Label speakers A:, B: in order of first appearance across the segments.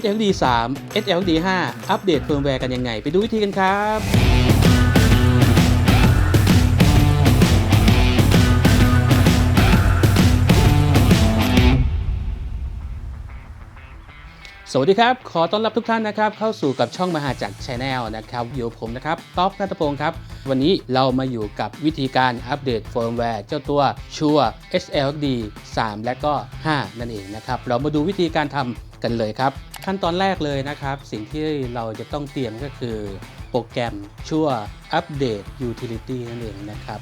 A: SLD 3 SLD 5 อัปเดตเฟิร์มแวร์กันยังไง ไปดูวิธีกันครับสวัสดีครับ ขอต้อนรับทุกท่านนะครับ เข้าสู่กับช่องมหาจักรชาแนลนะครับอยู่ผมนะครับต๊อปนัทพงศ์ครับ วันนี้เรามาอยู่กับวิธีการอัปเดตเฟิร์มแวร์เจ้าตัวชัว SLD 3 และก็ 5 นั่นเองนะครับ เรามาดูวิธีการทำกันเลยครับ ขั้นตอนแรกเลยนะครับ สิ่งที่เราจะต้องเตรียมก็คือโปรแกรมชั่วอัปเดต Utility นั่นเองนะครับ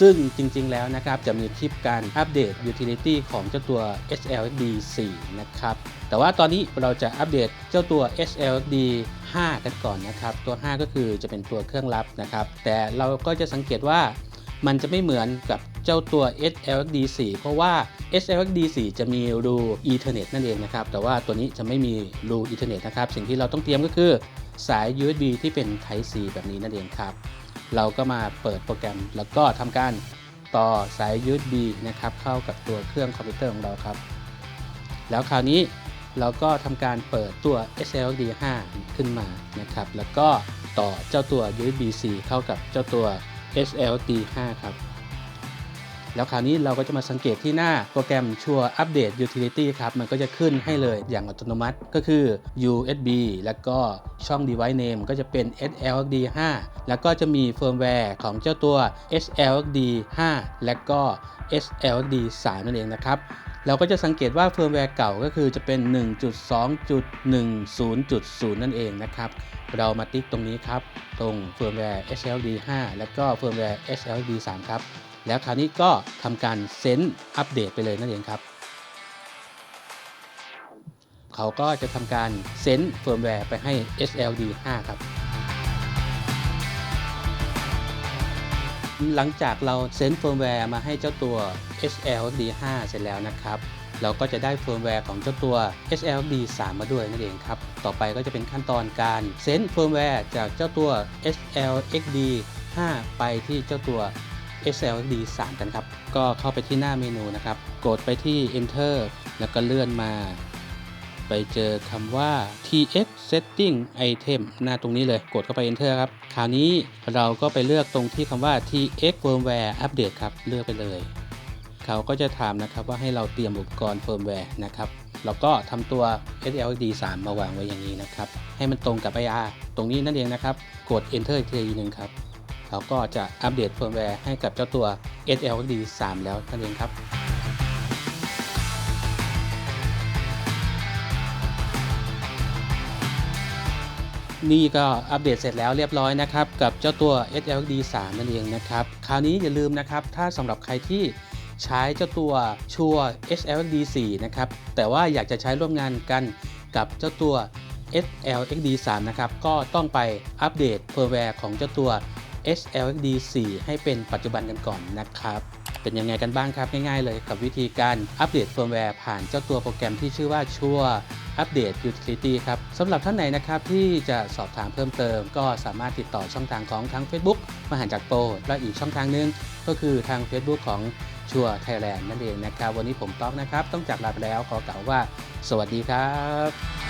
A: ซึ่งจริงๆแล้วนะครับจะมีคลิปการอัปเดต Utility ของเจ้าตัว SLD 4นะครับ แต่ว่าตอนนี้เราจะอัปเดตเจ้าตัว SLD 5 กันก่อนนะครับ ตัว 5 ก็คือจะเป็นตัวเครื่องรับนะครับ แต่เราก็จะสังเกตว่ามันจะไม่เหมือนกับเจ้าตัว SLD 4เพราะว่า SLD 4 จะมีรู Ethernet นั่นเองนะครับ แต่ว่าตัวนี้จะไม่มีรู Ethernet นะครับ สิ่งที่เราต้องเตรียมก็คือสาย USB ที่เป็น Type C แบบนี้นั่นเองครับ เราก็มาเปิดโปรแกรม แล้วก็ทำการต่อสาย USB นะครับเข้ากับตัวเครื่องคอมพิวเตอร์ของเราครับ แล้วคราวนี้เราก็ทำการเปิดตัว SLD 5ขึ้นมานะครับ แล้วก็ต่อเจ้าตัว USB C เข้ากับเจ้าตัว SLD 5ครับ แล้วคราวนี้เราก็จะมาสังเกตที่หน้าโปรแกรมชัวอัปเดต Utility ครับ มันก็จะขึ้นให้เลยอย่างอัตโนมัติก็คือ USB แล้วก็ช่อง Device Name ก็จะเป็น SLD 5 แล้วก็จะมีเฟิร์มแวร์ของเจ้าตัว SLD 5 และก็ SLD 3 นั่นเองนะครับเราก็จะสังเกตว่าเฟิร์มแวร์เก่าก็คือจะเป็น 1.2.10.0 นั่นเองนะครับ เรามาติ๊กตรงนี้ครับ ตรงเฟิร์มแวร์ SLD 5 แล้วก็เฟิร์มแวร์ SLD 3 ครับ แล้วคราวนี้ก็ทำการเซนต์อัปเดตไปเลยนั่นเองครับ เขาก็จะทำการเซนต์เฟิร์มแวร์ไปให้ SLD 5 ครับ หลังจากเราเซนต์เฟิร์มแวร์มาให้เจ้าตัว SLD 5 เสร็จแล้วนะครับเราก็จะได้เฟิร์มแวร์ของเจ้าตัว SLD 3 มาด้วยนั่นเองครับ ต่อไปก็จะเป็นขั้นตอนการเซนต์เฟิร์มแวร์จากเจ้าตัว SLXD 5 ไปที่เจ้าตัว SLD 3 กันครับ ก็เข้าไปที่หน้าเมนูนะครับ กดไปที่ Enter แล้วก็เลื่อนมา ไปเจอคำว่า tx setting item หน้าตรงนี้เลย กดเข้าไป enter ครับ คราวนี้เราก็ไปเลือกตรงที่คำว่า tx firmware update ครับ เลือกไปเลย เขาก็จะถามนะครับว่าให้เราเตรียมอุปกรณ์ firmware นะครับเราก็ทำตัว SLD 3 มาวางไว้อย่างนี้นะครับ ให้มันตรงกับ IR ตรงนี้นั่นเองนะครับ กด enter อีกทีหนึ่งครับ เขาก็จะอัปเดตเฟิร์มแวร์ให้กับเจ้าตัว SLD 3 แล้วนั่นเองครับนี่ก็อัปเดตเสร็จแล้วเรียบร้อยนะครับ กับเจ้าตัว SLD 3 นั่นเองนะครับ คราวนี้อย่าลืมนะครับ ถ้าสำหรับใครที่ใช้เจ้าตัวชัว SLD 4 นะครับ แต่ว่าอยากจะใช้ร่วมงานกันกับเจ้าตัว SLXD 3 นะครับ ก็ต้องไปอัปเดตเฟิร์มแวร์ของเจ้าตัว SLXD 4 ให้เป็นปัจจุบันกันก่อนนะครับ เป็นยังไงกันบ้างครับง่ายๆเลยกับวิธีการอัปเดตเฟิร์มแวร์ผ่านเจ้าตัวโปรแกรมที่ชื่อว่าชัวอัปเดต Utility ครับสำหรับท่านไหนนะครับที่จะสอบถามเพิ่มเติม ก็สามารถติดต่อช่องทางของทั้ง Facebook มหาจักรโปรและอีกช่องทางหนึง ก็คือทาง Facebook ของชัวไทยแลนด์นั่นเองนะครับ วันนี้ผมต๊อกนะครับ ต้องจากลาไปแล้วขอกล่าวว่า สวัสดีครับ